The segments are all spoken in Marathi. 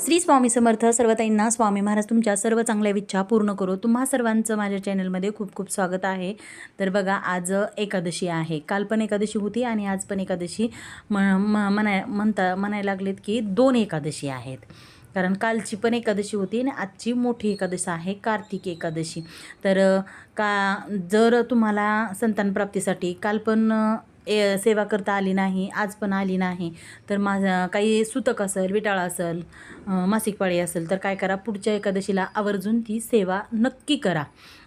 श्री स्वामी समर्थ सर्वताईंना स्वामी महाराज तुमच्या सर्व चांगल्या इच्छा पूर्ण करो. तुम्हा सर्वांचं माझ्या चॅनलमध्ये खूप खूप स्वागत आहे. तर बघा आज एकादशी आहे. काल पण एकादशी होती आणि आज पण एकादशी म म म्हणाय म्हणता म्हणायला लागलेत की दोन एकादशी आहेत. कारण कालची पण एकादशी होती आणि आजची मोठी एकादशी आहे कार्तिक एकादशी. तर का जर तुम्हाला संतानप्राप्तीसाठी काल पण ए सेवा करता आली नाही आज पण आली नाही. तर माझं काही सुतक असेल विटाळ असेल मासिक पाळी असेल तर काय करा पुढच्या एकादशीला आवर्जून ती सेवा नक्की करा.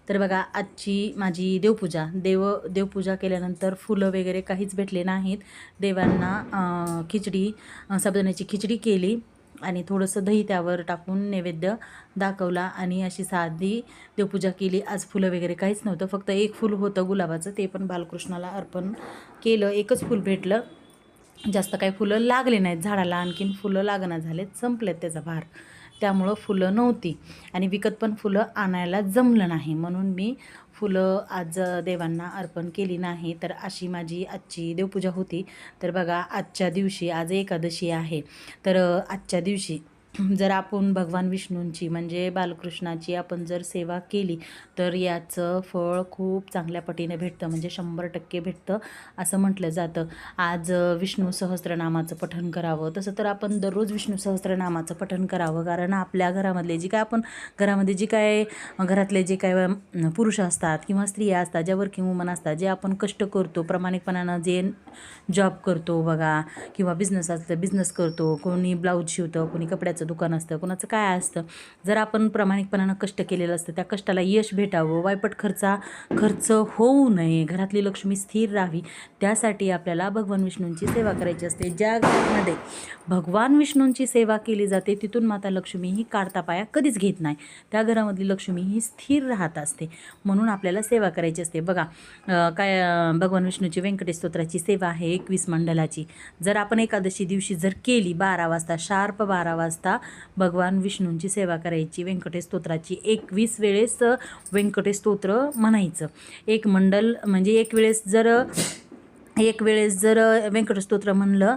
तर बघा आजची माझी देवपूजा देव देवपूजा केल्यानंतर फुलं वगैरे काहीच भेटले नाहीत. देवांना खिचडी अं, साबुदाण्याची खिचडी केली. आणि थोडंसं दही त्यावर टाकून नैवेद्य दाखवला आणि अशी साधी देवपूजा केली. आज फुलं वगैरे काहीच नव्हतं फक्त एक फूल होतं गुलाबाचं ते पण बालकृष्णाला अर्पण केलं. एकच फूल भेटलं. जास्त काही फुलं लागले नाहीत झाडाला आणखीन फुलं लागणं झालेत संपलेत त्याचा भार. त्यामुळं फुलं नव्हती. आणि विकत पण फुलं आणायला जमलं नाही. म्हणून मी फुलं आज देवांना अर्पण केली नाही. तर अशी माझी आजची देवपूजा होती. तर बघा आजच्या दिवशी आज एकादशी आहे. तर आजच्या दिवशी जर आपण भगवान विष्णूंची म्हणजे बालकृष्णाची आपण जर सेवा केली तर याचं फळ खूप चांगल्या पटीने भेटतं म्हणजे शंभर टक्के भेटतं असं म्हटलं जातं. आज विष्णू सहस्त्रनामाचं पठण करावं तसं तर आपण दररोज विष्णू सहस्त्रनामाचं पठण करावं कारण आपल्या घरामधले जी काय आपण घरामध्ये जी काय घरातले जे काय पुरुष असतात किंवा स्त्रिया असतात ज्या वर्किंग वुमन असतात जे आपण कष्ट करतो प्रामाणिकपणानं जे जॉब करतो बघा किंवा बिझनेस असतं बिझनेस करतो कोणी ब्लाऊज शिवतं कोणी कपड्याचं दुकान असतं कोणाचं काय असतं. जर आपण प्रामाणिकपणानं कष्ट केलेलं असतं त्या कष्टाला यश भेटावं वायपट खर्चा खर्च होऊ नये घरातली लक्ष्मी स्थिर राहावी त्यासाठी आपल्याला भगवान विष्णूंची सेवा करायची असते. ज्या घरामध्ये भगवान विष्णूंची सेवा केली जाते तिथून माता लक्ष्मी ही काढता पाया कधीच घेत नाही. त्या घरामधली लक्ष्मी ही स्थिर राहत असते. म्हणून आपल्याला सेवा करायची असते. बघा काय भगवान विष्णूची व्यंकटेश स्तोत्राची सेवा आहे एकवीस मंडलाची. जर आपण एकादशी दिवशी जर केली बारा वाजता शार्प बारा वाजता भगवान विष्णूंची सेवा करायची व्यंकटेश स्तोत्राची. एकवीस वेळेस व्यंकटेश स्तोत्र म्हणायचं. एक मंडल म्हणजे एक वेळेस जर एक वेळेस जर व्यंकटस्तोत्र म्हणलं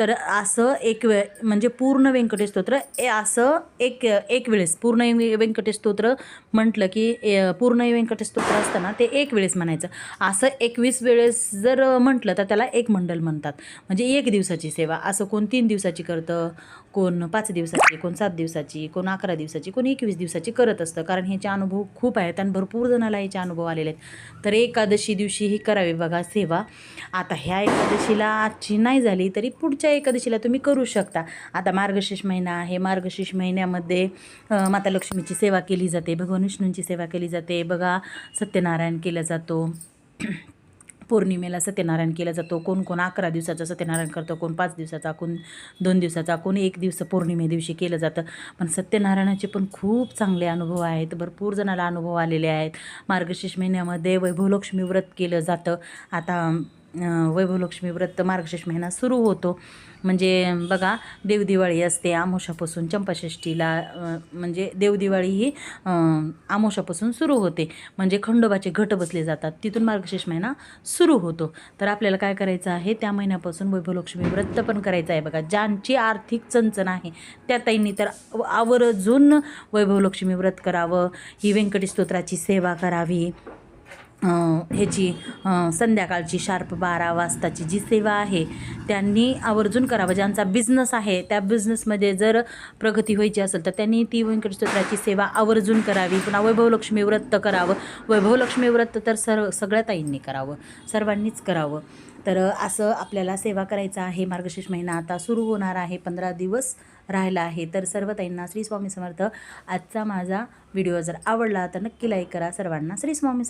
तर असं एक वेळ म्हणजे पूर्ण व्यंकटेश स्तोत्र ए असं एक एक वेळेस पूर्ण व्य- व्यंकटेश स्तोत्र म्हटलं की पूर्ण व्यंकटेश स्तोत्र असताना ते एक वेळेस म्हणायचं. असं एकवीस वेळेस जर म्हटलं तर त्याला एक मंडल म्हणतात. म्हणजे एक दिवसाची सेवा. असं कोण तीन दिवसाची करतं कोण पाच दिवसाची कोण सात दिवसाची कोण अकरा दिवसाची कोण एकवीस दिवसाची करत असतं. कारण ह्याचे अनुभव खूप आहेत आणि भरपूर जणाला याचे अनुभव आलेले आहेत. तर एकादशी दिवशी ही करावी बघा सेवा. आता ह्या एकादशीला आजची नाही झाली तरी पुढच्या एकादशीला तुम्ही करू शकता. आता मार्गशीर्ष महिना आहे मार्गशीर्ष महिन्यामध्ये माता लक्ष्मीची सेवा केली जाते भगवान विष्णूंची सेवा केली जाते. बघा सत्यनारायण केला जातो. पौर्णिमेला सत्यनारायण केला जातो. कोण कोण अकरा दिवसाचा सत्यनारायण करतो कोण पाच दिवसाचा कोण दोन दिवसाचा कोण एक दिवस पौर्णिमे दिवशी केलं जातं. पण सत्यनारायणाचे पण खूप चांगले अनुभव आहेत भरपूर जणाला अनुभव आलेले आहेत. मार्गशीर्ष महिन्यामध्ये वैभवलक्ष्मी व्रत केलं जातं. आता वैभवलक्ष्मी व्रत मार्गशीर्ष महिना सुरू होतो. म्हणजे बघा देवदिवाळी असते आमोशापासून चंपाषष्ठीला म्हणजे देवदिवाळी ही आमोशापासून सुरू होते. म्हणजे खंडोबाचे घट बसले जातात. तिथून मार्गशीर्ष महिना सुरू होतो. तर आपल्याला काय करायचं आहे? त्या महिन्यापासून वैभवलक्ष्मी व्रत पण करायचं आहे. बघा ज्यांची आर्थिक चणचण आहे त्या ताईंनी तर आवर्जून वैभवलक्ष्मी व्रत करावं. ही व्यंकटी स्तोत्राची सेवा करावी. ह्याची संध्याकाळची शार्प बारा वाजताची जी सेवा आहे त्यांनी आवर्जून करावं. ज्यांचा बिझनेस आहे त्या बिझनेसमध्ये जर प्रगती व्हायची असेल तर त्यांनी ती व्यंकटस्तोत्राची सेवा आवर्जून करावी. पुन्हा वैभवलक्ष्मी व्रत करावं. वैभवलक्ष्मी व्रत तर सर्व सगळ्या ताईंनी करावं. सर्वांनीच करावं. तर असं आपल्याला सेवा करायचं आहे. मार्गशीर्ष महिना आता सुरू होणार आहे. पंधरा दिवस राहिला आहे. तर सर्व ताईंना श्री स्वामी समर्थ. आजचा माझा व्हिडिओ जर आवडला तर नक्की लाईक करा. सर्वांना श्री स्वामी